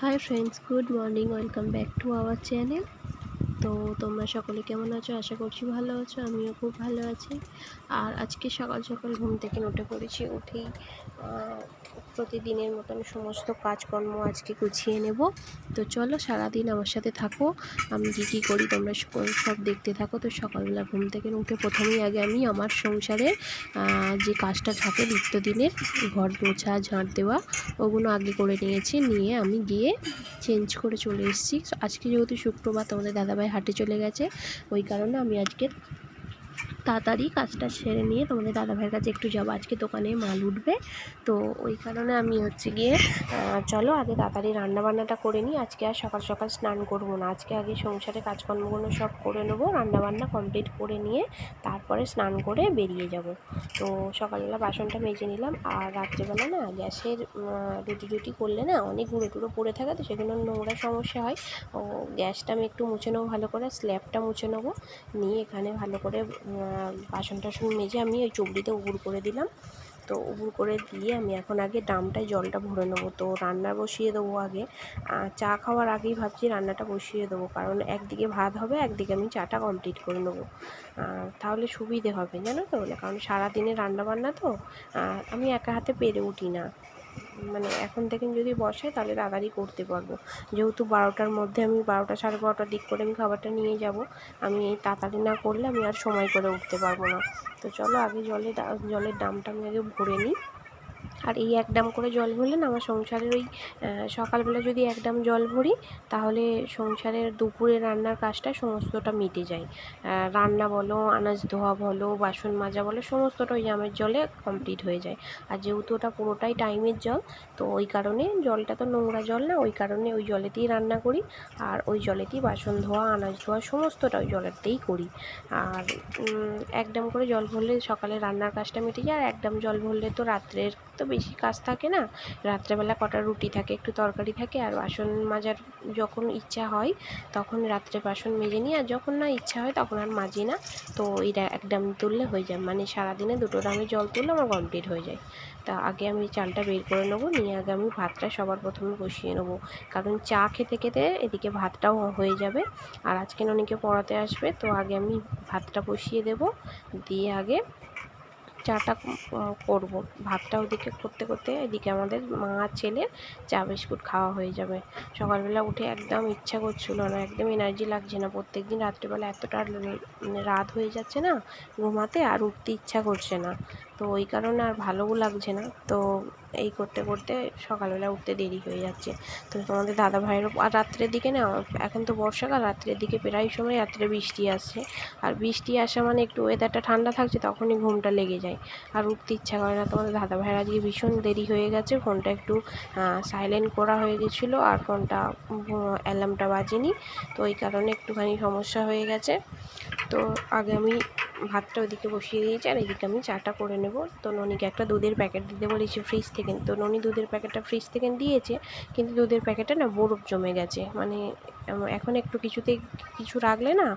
hi friends good morning welcome back to our channel তো তোমরা সকলে কেমন আছো? আশা করছি ভালো আছো, আমিও খুব ভালো আছি। আর আজকে সকাল সকাল ঘুম থেকে উঠে পড়েছি, উঠেই প্রতিদিনের মতন সমস্ত কাজকর্ম আজকে গুছিয়ে নেব। তো চলো সারাদিন আমার সাথে থাকো, আমি কী কী করি তোমরা সব দেখতে থাকো। তো সকালবেলা ঘুম থেকে উঠে প্রথমেই আগে আমি আমার সংসারে যে কাজটা থাকে নিত্যদিনের, ঘর মোছা, ঝাঁট দেওয়া, ওগুলো আগে করে নিয়েছি। নিয়ে আমি গিয়ে চেঞ্জ করে চলে এসেছি। আজকে যেহেতু শুক্রবার, তোমাদের দাদাভাই হাটে চলে গেছে। ওই কারণে আমি আজকে তাড়াতাড়ি কাজটা সেরে নিয়ে তোমাদের দাদাভাইয়ের কাছে একটু যাব। আজকে দোকানে মাল উঠবে। তো ওই কারণে আমি হচ্ছে গিয়ে চলো আগে তাড়াতাড়ি রান্নাবান্নাটা করে নিই। আজকে আর সকাল সকাল স্নান করব না। আজকে আগে সংসারে কাজকর্মগুলো সব করে নেব, রান্নাবান্না কমপ্লিট করে নিয়ে তারপরে স্নান করে বেরিয়ে যাব। তো সকালবেলা বাসনটা মেজে নিলাম আর রাত্রেবেলা না গ্যাসের রুটি রুটি করলে না অনেক গুঁড়ো টুড়ো পড়ে থাকে, তো সেগুলো নোংরা সমস্যা হয়। ও, গ্যাসটা আমি একটু মুছে নেব ভালো করে, স্ল্যাবটা মুছে নেব। নিয়ে এখানে ভালো করে বাসন টাসন মেজে আমি ওই চবড়িতে উবুর করে দিলাম। তো উবুর করে দিয়ে আমি এখন আগে ড্রামটায় জলটা ভরে নেব। তো রান্না বসিয়ে দেবো আগে। চা খাওয়ার আগেই ভাবছি রান্নাটা বসিয়ে দেবো। কারণ একদিকে ভাত হবে, একদিকে আমি চাটা কমপ্লিট করে নেব। তাহলে সুবিধে হবে, জানো তো? কারণ সারাদিনে রান্না বান্না তো আমি একা হাতে পেরে উঠি না। মানে এখন থেকে যদি বসে তাহলে তাড়াতাড়ি করতে পারব। যেহেতু বারোটার মধ্যে আমি বারোটা সাড়ে বারোটার দিক করে আমি খাবারটা নিয়ে যাব, আমি এই তাড়াতাড়ি না করলে আমি আর সময় করে উঠতে পারব না। তো চলো আগে জলে জলের দামটা আমি আগে ভরে নিই। আর এই এক ডাম করে জল ভরলে না আমার সংসারের ওই সকালবেলা যদি এক ডাম জল ভরি, তাহলে সংসারের দুপুরে রান্নার কাজটা সমস্তটা মিটে যায়। রান্না বলো, আনাজ ধোয়া বলো, বাসন মাজা বলো, সমস্তটা ওই জামের জলে কমপ্লিট হয়ে যায়। আর যেহেতু ওটা পুরোটাই টাইমের জল, তো ওই কারণে জলটা তো নোংরা জল না, ওই কারণে ওই জলেতেই রান্না করি। আর ওই জলেতেই বাসন ধোয়া, আনাজ ধোয়া, সমস্তটা ওই জলেতেই করি। আর এক ডাম করে জল ভরলে সকালে রান্নার কাজটা মিটে যায়, আর এক ডাম জল ভরলে তো রাত্রের তো বেশি কাজ থাকে না। রাত্রেবেলা কটা রুটি থাকে, একটু তরকারি থাকে আর বাসন মাজার যখন ইচ্ছা হয় তখন রাত্রে বাসন মেজে নিই আর যখন না ইচ্ছা হয় তখন আর মাজি না। তো ডা- এক ডাম তুললে হয়ে যায় মানে সারাদিনে দুটো ডামে জল তুললে আমার কমপ্লিট হয়ে যায়। তা আগে আমি চালটা বের করে নেব, নিয়ে আগে আমি ভাতটা সবার প্রথমে বসিয়ে নেব। কারণ চা খেতে খেতে এদিকে ভাতটাও হয়ে যাবে আর আজকে ননিকে পড়াতে আসবে, তো আগে আমি ভাতটা বসিয়ে দেবো, দিয়ে আগে চাটা করব। ভাতটা ওদিকে করতে করতে এদিকে আমাদের মা ছেলে চা বিস্কুট খাওয়া হয়ে যাবে। সকালবেলা উঠে একদম ইচ্ছা করছিল না, একদম এনার্জি লাগছে না। প্রত্যেক দিন রাত্রিবেলা এতটা রাত হয়ে যাচ্ছে না ঘুমাতে আর উঠতে ইচ্ছা করছে না। তো ওই কারণে আর ভালোও লাগছে না। তো এই করতে করতে সকালবেলা উঠতে দেরি হয়ে যাচ্ছে। তো তোমাদের দাদা ভাইয়েরও আর রাত্রের দিকে না, এখন তো বর্ষাকাল, রাত্রের দিকে প্রায় সময় রাত্রে বৃষ্টি আসছে আর বৃষ্টি আসা মানে একটু ওয়েদারটা ঠান্ডা থাকছে, তখনই ঘুমটা লেগে যায়। আর উঠতে ইচ্ছা করে না। তোমাদের দাদা ভাইয়ের আজকে ভীষণ দেরি হয়ে গেছে, ফোনটা একটু সাইলেন্ট করা হয়ে গেছিল, আর ফোনটা অ্যালার্মটা বাজেনি। তো ওই কারণে একটুখানি সমস্যা হয়ে গেছে। তো আগে আমি ভাতটা ওইদিকে বসিয়ে দিয়েছি, আর এদিকে আমি চাটা করে নেব। তো ননিকে একটা দুধের প্যাকেট দিতে বলেছি ফ্রিজ থেকে। তো ননি দুধের প্যাকেটটা ফ্রিজ থেকে দিয়েছে, কিন্তু দুধের প্যাকেটে না বরফ জমে গেছে। মানে এখন একটু কিছুতে কিছু রাখলে না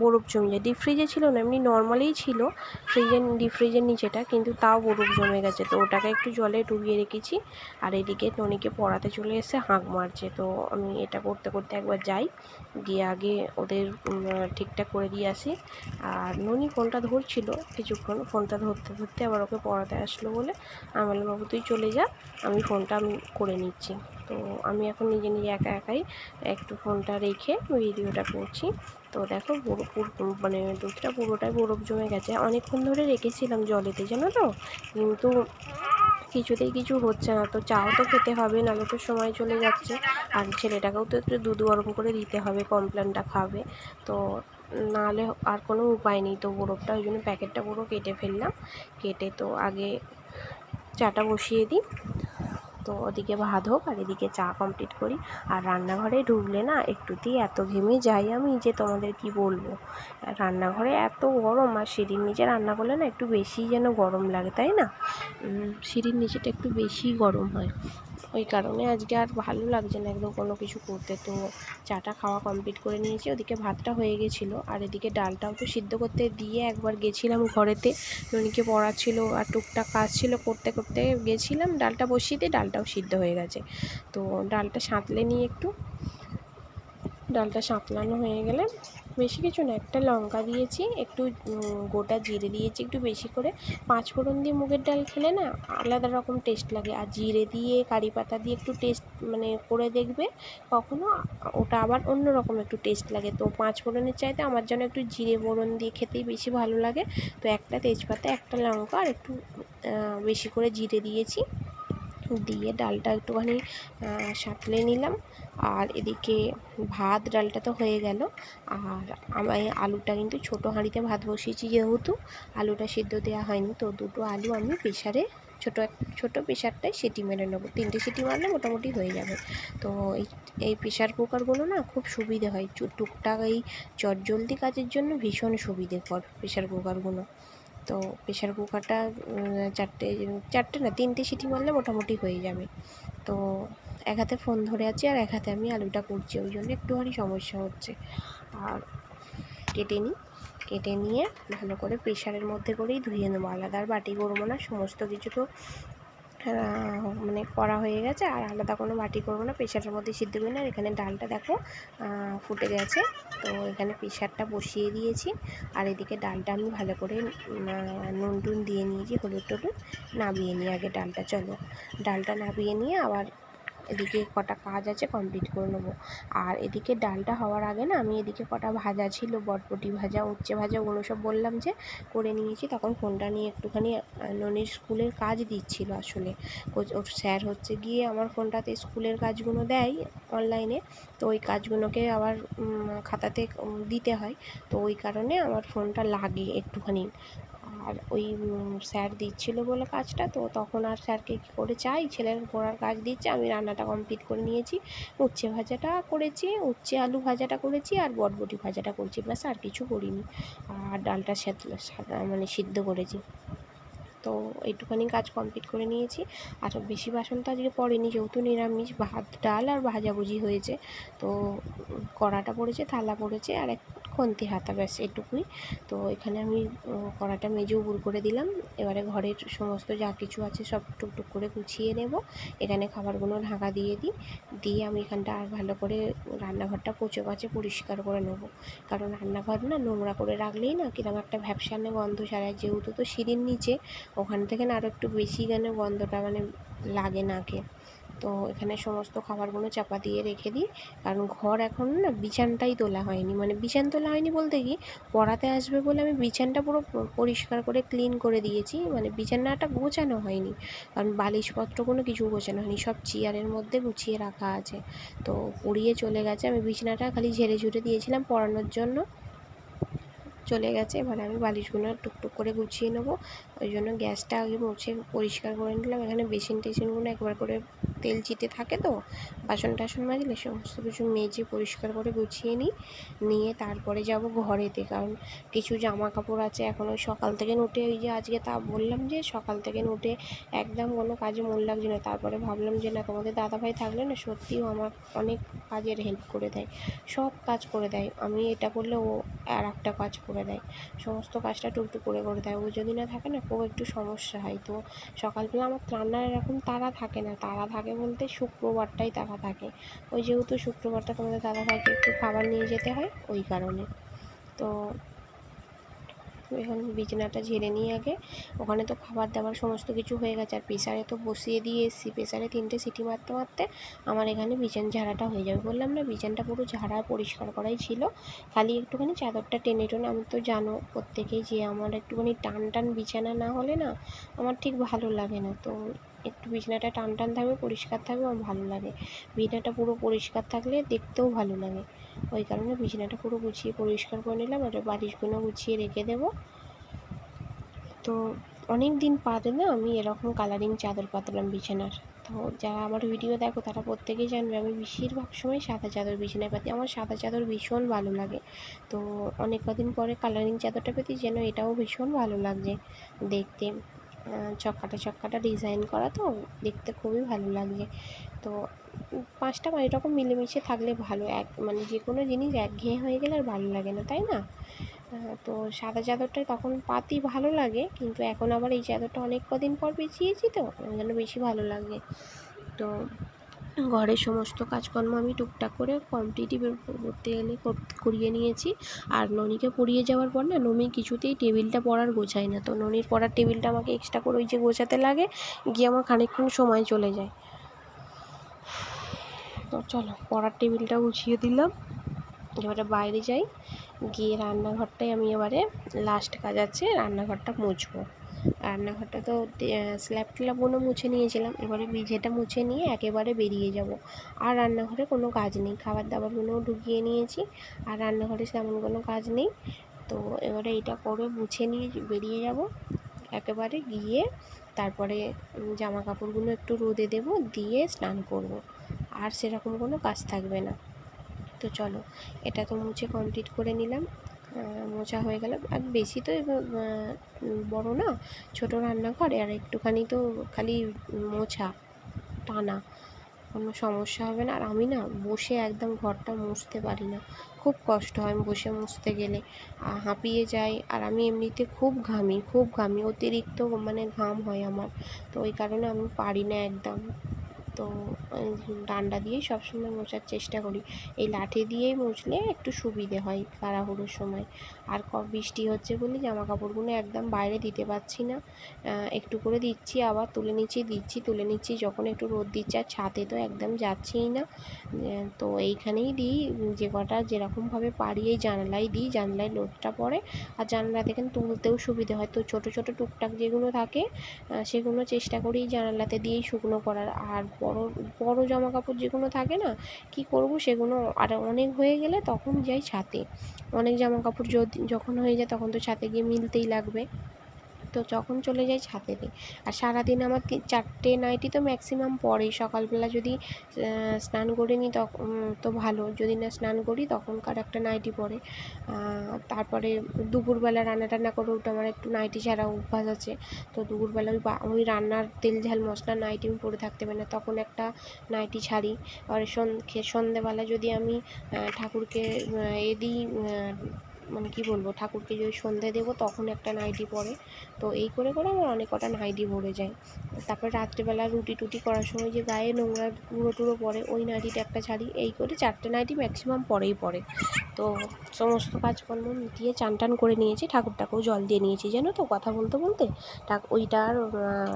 বরফ জমে যায়। ডিপ ফ্রিজে ছিল না, এমনি নর্মালিই ছিল ফ্রিজের ডিপ ফ্রিজের নিচেটা, কিন্তু তাও বরফ জমে গেছে। তো ওটাকে একটু জলে ডুবিয়ে রেখেছি, আর এদিকে ননিকে পড়াতে চলে এসে হাঁক মারছে। তো আমি এটা করতে করতে একবার যাই, গিয়ে আগে ওদের ঠিকঠাক করে দিয়ে আসি। আর ননি ফোনটা ধরছিল, কিছুক্ষণ ফোনটা ধরতে ধরতে আবার ওকে পড়াতে আসলো বলে আমি বললাম বাবু, তুই চলে যা, আমি ফোনটা আমি করে নিচ্ছি। তো আমি এখন নিজে নিজে একা একাই একটু ফোনটা রেখে ভিডিওটা করছি। তো দেখো পুরো পুরো মানে দুধটা পুরোটাই বরফ জমে গেছে। অনেকক্ষণ ধরে রেখেছিলাম জলেতে, জানো তো? কিন্তু কিছুতেই কিছু হচ্ছে না। তো চাও তো খেতে হবে, নাহলে তো সময় চলে যাচ্ছে। আর ছেলেটাকেও তো একটু দুধ গরম করে দিতে হবে, কমপ্লেনটা খাবে। তো নাহলে আর কোনো উপায় নেই। তো বরফটা, ওই জন্য প্যাকেটটা পুরো কেটে ফেললাম। কেটে তো আগে চাটা বসিয়ে দিই। তো ওদিকে ভাত হোক আর এদিকে চা কমপ্লিট করি। আর রান্নাঘরে ঢুকলে না একটুতেই এত ঘেমে যাই আমি যে তোমাদের কি বলব? রান্নাঘরে এত গরম আর সিঁড়ির নিচে রান্না করলে না একটু বেশি যেন গরম লাগে, তাই না? সিঁড়ির নিচেটা একটু বেশি গরম হয়। ওই কারণে আজকে আর ভালো লাগছে না একদম কোনো কিছু করতে। তো চাটা খাওয়া কমপ্লিট করে নিয়েছি, ওদিকে ভাতটা হয়ে গেছিল, আর এদিকে ডালটাও তো সিদ্ধ করতে দিয়ে একবার গেছিলাম ঘরেতে। ননিকে পড়াচ্ছিলো আর টুকটাক কাজ ছিল, করতে করতে গেছিলাম, ডালটা বসিয়ে দিয়ে ডালটাও সিদ্ধ হয়ে গেছে। তো ডালটা সাঁতলে নিয়ে একটু ডালটা সাঁতলানো হয়ে গেলে বেশি কিছু না, একটা লঙ্কা দিয়েছি, একটু গোটা জিরে দিয়েছি, একটু বেশি করে। পাঁচ ফোড়ন দিয়ে মুগের ডাল খেলে না আলাদা রকম টেস্ট লাগে। আর জিরে দিয়ে, কারি পাতা দিয়ে একটু টেস্ট মানে করে দেখবে, কখনো ওটা আবার অন্য রকম একটু টেস্ট লাগে। তো পাঁচ ফোড়নের চাইতে আমার জন্য একটু জিরে ফোড়ন দিয়ে খেতেই বেশি ভালো লাগে। তো একটা তেজপাতা, একটা লঙ্কা আর একটু বেশি করে জিরে দিয়েছি। দিয়ে ডালটা একটুখানি সাঁতলে নিলাম। আর এদিকে ভাত, ডালটা তো হয়ে গেল। আর আমি আলুটা কিন্তু ছোটো হাঁড়িতে ভাত বসিয়েছি যেহেতু, আলুটা সিদ্ধ দেওয়া হয়নি, তো দুটো আলু আমি প্রেশারে ছোটো এক, ছোটো প্রেশারটায় সিটি মেরে নেব। তিনটে সিটি মারলে মোটামুটি হয়ে যাবে। তো এই এই প্রেশার কুকারগুলো না খুব সুবিধে হয়। টুকটাক এই চটজলদি কাজের জন্য ভীষণ সুবিধেকর প্রেশার কুকারগুলো। তো প্রেশার কুকারটা চারটে চারটে না, তিনটে সিটি মারলে মোটামুটি হয়ে যাবে। তো এক হাতে ফোন ধরে আছি আর এক হাতে আমি আলুটা করছি, ওই জন্য একটুখানি সমস্যা হচ্ছে। আর কেটে নিই, কেটে নিয়ে ভালো করে প্রেশারের মধ্যে করেই ধুয়ে নেব। আলাদা আর বাটি করব না, সমস্ত কিছু তো মানে করা হয়ে গেছে, আর আলাদা কোনো বাটি করব না। প্রেশারের মধ্যে সিদ্ধ করি না আর এখানে ডালটা দেখো ফুটে গেছে। তো এখানে প্রেশারটা বসিয়ে দিয়েছি। আর এদিকে ডালটা আমি ভালো করে নুন টুন দিয়ে নিয়েছি, হলুদ টলুদ, নাবিয়ে নিই আগে ডালটা, চলো। ডালটা নাবিয়ে নিয়ে আবার এদিকে কটা কাজ আছে কমপ্লিট করে নেব। আর এদিকে ডালটা হওয়ার আগে না আমি এদিকে কটা ভাজা ছিল, বটবটি ভাজা, উচ্ছে ভাজা, ওগুলো সব বললাম যে করে নিয়েছি। তখন ফোনটা নিয়ে একটুখানি ননির স্কুলের কাজ দিচ্ছিল আসলে। ওর স্যার হচ্ছে গিয়ে আমার ফোনটাতে স্কুলের কাজগুলো দেয় অনলাইনে তো ওই কাজগুলোকে আবার খাতাতে দিতে হয়। তো ওই কারণে আমার ফোনটা লাগে একটুখানি। আর ওই স্যার দিচ্ছিল বলে কাজটা, তো তখন আর স্যারকে কী করে চাই? ছেলের পড়ার কাজ দিচ্ছে, আমি রান্নাটা কমপ্লিট করে নিয়েছি। উচ্ছে ভাজাটা করেছি, উচ্ছে আলু ভাজাটা করেছি আর বটবটি ভাজাটা করেছি, ব্যাস আর কিছু করিনি। আর ডালটা মানে সিদ্ধ করেছি। তো এইটুখানি কাজ কমপ্লিট করে নিয়েছি। আর বেশি বাসন তো আজকে পড়েনি, যেহেতু নিরামিষ, ভাত, ডাল আর ভাজাভুজি হয়েছে। তো কড়াটা পড়েছে, থালা পড়েছে, আর এক খন্তি হাতা ব্যাস এটুকুই। তো এখানে আমি কড়াটা মেজে উবুর করে দিলাম। এবারে ঘরের সমস্ত যা কিছু আছে সব টুকটুক করে গুছিয়ে নেব। এখানে খাবারগুলো ঢাকা দিয়ে দিই। দিয়ে আমি এখানটা আর ভালো করে রান্নাঘরটা পচে পচে পরিষ্কার করে নেব। কারণ রান্নাঘর না নোংরা করে রাখলেই না কীরকম একটা ভ্যাপসানে গন্ধ ছাড়ায়। যেহেতু তো সিঁড়ির নিচে, ওখান থেকে না আরও একটু বেশি গানে গন্ধটা মানে লাগে নাকে। তো এখানে সমস্ত খাবারগুলো চাপা দিয়ে রেখে দিই। কারণ ঘর এখন না বিছানটাই তোলা হয়নি। মানে বিছান তোলা হয়নি বলতে কি, পড়াতে আসবে বলে আমি বিছানটা পুরো পরিষ্কার করে ক্লিন করে দিয়েছি। মানে বিছানাটা গোছানো হয়নি। কারণ বালিশপত্র কোনো কিছু গোছানো হয়নি। সব চেয়ারের মধ্যে গুছিয়ে রাখা আছে। তো পড়িয়ে চলে গেছে। আমি বিছানাটা খালি ঝেড়ে ঝুড়ে দিয়েছিলাম পড়ানোর জন্য। চলে গেছে। এবার আমি বালিশগুলো টুকটুক করে গুছিয়ে নেব। ওই জন্য গ্যাসটা আগে মুছে পরিষ্কার করে নিলাম। এখানে বেসিন টেসিনগুলো একবার করে তেল চিতে থাকে তো, বাসন টাসন মাজলে সমস্ত কিছু মেজে পরিষ্কার করে গুছিয়ে নিই। নিয়ে তারপরে যাব ঘরেতে, কারণ কিছু জামা কাপড় আছে এখন ওই সকাল থেকে উঠে ওই যে আজকে তা বললাম যে সকাল থেকে উঠে একদম কোনো কাজে মন লাগছে না। তারপরে ভাবলাম যে না, তোমাদের দাদাভাই থাকলে না সত্যিও আমার অনেক কাজের হেল্প করে দেয়, সব কাজ করে দেয়। আমি এটা করলে ও আর একটা কাজ করে দেয়, সমস্ত কাজটা টুকটুক করে করে দেয়। ও যদি না থাকে না খুব একটু সমস্যা হয়। তো সকালবেলা আমার রান্নার এরকম তারা থাকে না। তারা থাকে বলতে শুক্রবারটাই তারা থাকে। ওই যেহেতু শুক্রবারটা তোমাদের দাদাভাইকে একটু খাবার নিয়ে যেতে হয়, ওই কারণে। তো এখন বিছানাটা ঝেড়ে নিয়ে আগে ওখানে তো খাবার দাবার সমস্ত কিছু হয়ে গেছে। আর প্রেসারে তো বসিয়ে দিয়ে এসছি, প্রেসারে তিনটে সিটি মারতে মারতে আমার এখানে বিছান ঝাড়াটা হয়ে যাবে। বললাম, না, বিছানটা পুরো ঝাড়া পরিষ্কার করাই ছিল। খালি একটুখানি চাদরটা টেনে টেনে, আমি তো জানো প্রত্যেকেই যে আমার একটুখানি টান টান বিছানা না হলে না আমার ঠিক ভালো লাগে না। তো একটু বিছানাটা টান টান থাকবে, পরিষ্কার থাকবে, আমার ভালো লাগে। বিছানাটা পুরো পরিষ্কার থাকলে দেখতেও ভালো লাগে। ওই কারণে বিছানাটা পুরো গুছিয়ে পরিষ্কার করে নিলাম। আর বালিশগুলো গুছিয়ে রেখে দেবো। তো অনেক দিন বাদে না আমি এরকম কালারিং চাদর পাতলাম বিছানার। তো যারা আমার ভিডিও দেখো তারা প্রত্যেকেই জানবে আমি বেশিরভাগ সময় সাদা চাদর বিছানায় পাতি, আমার সাদা চাদর ভীষণ ভালো লাগে। তো অনেক কদিন পরে কালারিং চাদরটা পেতে যেন এটাও ভীষণ ভালো লাগছে দেখতে। চক্কাটা চক্কাটা ডিজাইন করা তো দেখতে খুবই ভালো লাগছে। তো পাঁচটা এরকম মিলেমিশে থাকলে ভালো, এক মানে যে কোনো জিনিস একঘেয়ে হয়ে গেলে আর ভালো লাগে না, তাই না? তো সাদা চাদরটাই তখন পাতি ভালো লাগে, কিন্তু এখন আবার এই চাদরটা অনেক কদিন পর বিছিয়েছি তো জন্য বেশি ভালো লাগে। তো ঘরের সমস্ত কাজকর্ম আমি টুকটাক করে কমপ্লিটই করতে গেলে করিয়ে নিয়েছি। আর ননিকে পড়িয়ে যাওয়ার পর না ননি কিছুতেই টেবিলটা পড়ার গোছায় না, তো ননির পড়ার টেবিলটা আমাকে এক্সট্রা করে ওই যে গোছাতে লাগে, গিয়ে আমার খানিকক্ষণ সময় চলে যায়। তো চলো, পড়ার টেবিলটা গুছিয়ে দিলাম। এবারে বাইরে যাই। গিয়ে রান্নাঘরটাই আমি এবারে লাস্ট কাজ আছে, রান্নাঘরটা মুছবো। রান্নাঘরটা তো স্ল্যাব ট্ল্যাবগুলো মুছে নিয়েছিলাম। এবারে মেঝেটা মুছে নিয়ে একেবারে বেরিয়ে যাব। আর রান্নাঘরে কোনো কাজ নেই। খাবার দাবারগুলোও ঢুকিয়ে নিয়েছি, আর রান্নাঘরে তেমন কোনো কাজ নেই। তো এবারে এটা করে মুছে নিয়ে বেরিয়ে যাব। একেবারে গিয়ে তারপরে জামা কাপড়গুলো একটু রোদে দেব, দিয়ে স্নান করব। আর সেরকম কোনো কাজ থাকবে না। তো চলো, এটা তো মুছে কমপ্লিট করে নিলাম। মোছা হয়ে গেল। আর বেশি তো বড় না, ছোট রান্নাঘর, আর একটুখানি তো খালি মোছা, টানা। কোনো সমস্যা হবে না। আর আমি না বসে একদম ঘরটা মুছতে পারি না। খুব কষ্ট হয় বসে মুছতে গেলে। হাঁপিয়ে যাই। আর আমি এমনিতে খুব ঘামি খুব ঘামি। অতিরিক্ত মানে ঘাম হয় আমার। তো ওই কারণে আমি পারি না একদম। তো ডান্ডা দিয়েই সবসময় মোছার চেষ্টা করি। এই লাঠি দিয়েই মুছলে একটু সুবিধে হয় তাড়াহুড়োর সময়। আর বৃষ্টি হচ্ছে বলে জামা কাপড়গুলো একদম বাইরে দিতে পারছি না। একটু করে দিচ্ছি আবার তুলে নিচ্ছি, দিচ্ছি, তুলে নিচ্ছি। যখন একটু রোদ দিচ্ছে আর ছাদে তো একদম যাচ্ছেই না। তো এইখানেই দিই, যে কটা যেরকমভাবে পারি এই জানলায় দিই। জানলায় লোডটা পড়ে আর জানলা থেকে তুলতেও সুবিধে হয়। তো ছোটো ছোটো টুকটাক যেগুলো থাকে সেগুলো চেষ্টা করি জানালাতে দিয়েই শুকনো করার। আর বড় বড় জামা কাপড় যেগুলো থাকে না, কি করব সেগুলো আর অনেক হয়ে গেলে তখন যাই ছাতে। অনেক জামা কাপড় যখন হয়ে যায় তখন তো ছাতে গিয়ে মিলতেই লাগবে। তো যখন চলে যাই ছাদেতে আর সারাদিন আমার চারটে নাইটি তো ম্যাক্সিমাম পরেই সকালবেলা যদি স্নান করে নিই তখন তো ভালো। যদি না স্নান করি তখনকার একটা নাইটি পরে তারপরে দুপুরবেলা রান্না টান্না করে উঠে আমার একটু নাইটি ছাড়া অভ্যাস আছে। তো দুপুরবেলা ওই ওই রান্নার তেল ঝাল মশলা নাইটি আমি পরে থাকতে পারি না। তখন একটা নাইটি ছাড়ি। আর সন্ধেবেলা যদি আমি ঠাকুরকে এ দিই মানে কী বলব, ঠাকুরকে যদি সন্ধে দেবো তখন একটা নাইটি পরে। তো এই করে করে আমার অনেক কটা নাইটি ভরে যায়। তারপর রাত্রেবেলা রুটি টুটি করার সময় যে গায়ে নোংরা গুঁড়ো টুড়ো পড়ে ওই নাইটিটা একটা ছাড়ি, এই করে চারটে নাইটি ম্যাক্সিমাম পরেই পরে। তো সমস্ত কাজকর্ম মিটিয়ে চান টান করে নিয়েছি, ঠাকুরটাকেও জল দিয়ে নিয়েছি। জানো তো, কথা বলতে বলতে ওইটার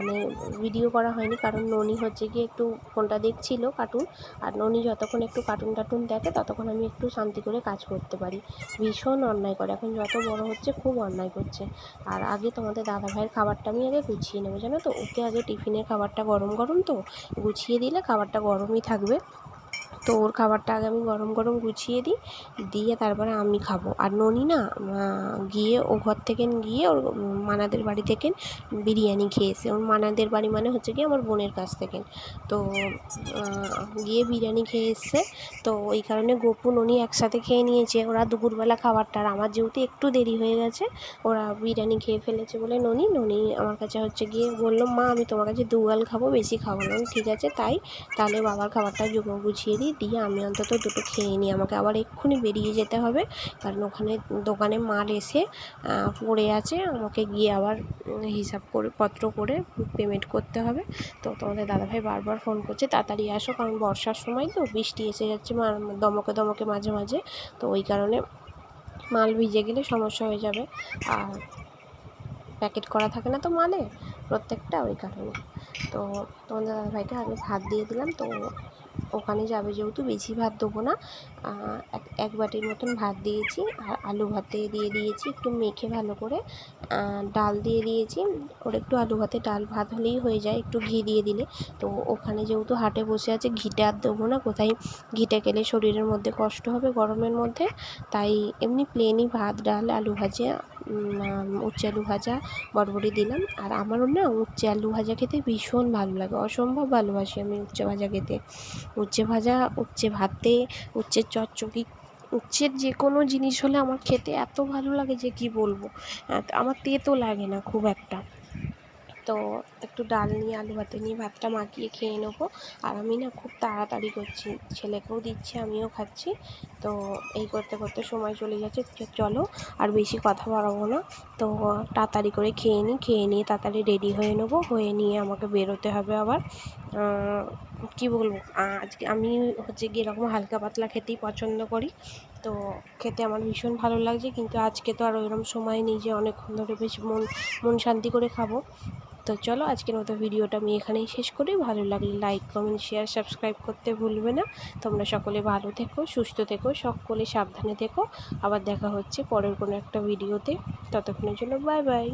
মানে ভিডিও করা হয়নি। কারণ ননি হচ্ছে গিয়ে একটু ফোনটা দেখছিল কার্টুন আর ননি যতক্ষণ একটু কার্টুন টার্টুন দেখে, ততক্ষণ আমি একটু শান্তি করে কাজ করতে পারি। ভীষণ অন্যায় করে। এখন যত বড় হচ্ছে, খুব অন্যায় করছে। আর আগে তোমাদের দাদা ভাইয়ের খাবারটা আমি আগে গুছিয়ে নেব, জানো তো? ওকে আগে টিফিনের খাবারটা গরম গরম তো? গুছিয়ে দিলে খাবারটা গরমই থাকবে। তো ওর খাবারটা আগে আমি গরম গরম গুছিয়ে দিই, দিয়ে তারপরে আমি খাব। আর ননি না গিয়ে ও ঘর থেকে গিয়ে ওর মানাদের বাড়ি থেকে বিরিয়ানি খেয়েছে। ওর মানাদের বাড়ি মানে হচ্ছে কি আমার বোনের কাছ থেকে। তো গিয়ে বিরিয়ানি খেয়ে এসছে। তো ওই কারণে গোপু, ননি একসাথে খেয়ে নিয়েছে। ওরা দুপুরবেলা খাবারটা। আর আমার যেহেতু একটু দেরি হয়ে গেছে, ওরা বিরিয়ানি খেয়ে ফেলেছে বলে ননি ননি আমার কাছে হচ্ছে গিয়ে বলল, মা, আমি তোমার কাছে দুগাল খাব, বেশি খাব না। ঠিক আছে, তাই। তাহলে বাবার খাবারটা গুছিয়ে দিই। দিয়ে আমি অন্তত দুটো খেয়ে নিই। আমাকে আবার এক্ষুনি বেরিয়ে যেতে হবে, কারণ ওখানে দোকানে মাল এসে পড়ে আছে। আমাকে গিয়ে আবার হিসাব করে, পত্র করে পেমেন্ট করতে হবে। তো তোমাদের দাদাভাই বারবার ফোন করছে, তাড়াতাড়ি আসো, কারণ বর্ষার সময় তো বৃষ্টি এসে যাচ্ছে দমকে দমকে মাঝে মাঝে। তো ওই কারণে মাল ভিজে গেলে সমস্যা হয়ে যাবে। আর প্যাকেট করা থাকে না তো মালে? প্রত্যেকটা ওই কারণে। তো তোমাদের দাদাভাইকে আগে ভাত দিয়ে দিলাম, তো ওখানে যাবে যেহেতু বেশি ভাত দেবো না এক বাটির মতন ভাত দিয়েছি, আর আলু ভাতে দিয়ে দিয়েছি একটু মেখে ভালো করে ডাল দিয়ে দিয়েছি। ওর একটু আলু ভাতে ডাল ভাত হলেই হয়ে যায়, একটু ঘি দিয়ে দিলে। তো ওখানে যেহেতু হাটে বসে আছে, ঘিটা আর দেবো না, কোথায় ঘিটা খেলে শরীরের মধ্যে কষ্ট হবে গরমের মধ্যে, তাই এমনি প্লেনই ভাত, ডাল, আলু ভাজা উচ্ছে আলু ভাজা, বরবটি দিলাম। আর আমারও না, উচ্ছে আলু ভাজা খেতে ভীষণ ভালো লাগে, অসম্ভব ভালোবাসি আমি উচ্ছে ভাজা খেতে। উচ্ছে ভাজা, উচ্ছে ভাতে, উচ্ছের চচ্চড়ি, উচ্ছের যে কোনো জিনিস হলে আমার খেতে এত ভালো লাগে যে কি বলব? আমার তেতো লাগে না খুব একটা। তো একটু ডাল নিয়ে, আলু ভাতে নিয়ে ভাতটা মাখিয়ে খেয়ে নেব। আর আমি না খুব তাড়াতাড়ি করছি, ছেলেকেও দিচ্ছি, আমিও খাচ্ছি। তো এই করতে করতে সময় চলে যাচ্ছে চলো আর বেশি কথা বাড়াবো না। তো তাড়াতাড়ি করে খেয়ে নিই, খেয়ে নিয়ে তাড়াতাড়ি রেডি হয়ে নেব, হয়ে নিয়ে আমাকে বেরোতে হবে আবার। কি বলব? আজকে আমি হচ্ছে গিয়ে এরকম হালকা পাতলা খেতেই পছন্দ করি। তো খেতে আমার ভীষণ ভালো লাগছে, কিন্তু আজকে তো আর ওইরকম সময় নেই যে অনেকক্ষণ ধরে বেশ মন মন শান্তি করে খাব। তো চলো আজকের মতো ভিডিওটা আমি এখানেই শেষ করি। ভালো লাগলে লাইক কমেন্ট শেয়ার সাবস্ক্রাইব করতে ভুলবে না। তোমরা সকলে ভালো থেকো, সুস্থ থেকো, সকলে সাবধানে থেকো। আবার দেখা হচ্ছে পরের কোনো একটা ভিডিওতে। ততক্ষণের জন্য বাই বাই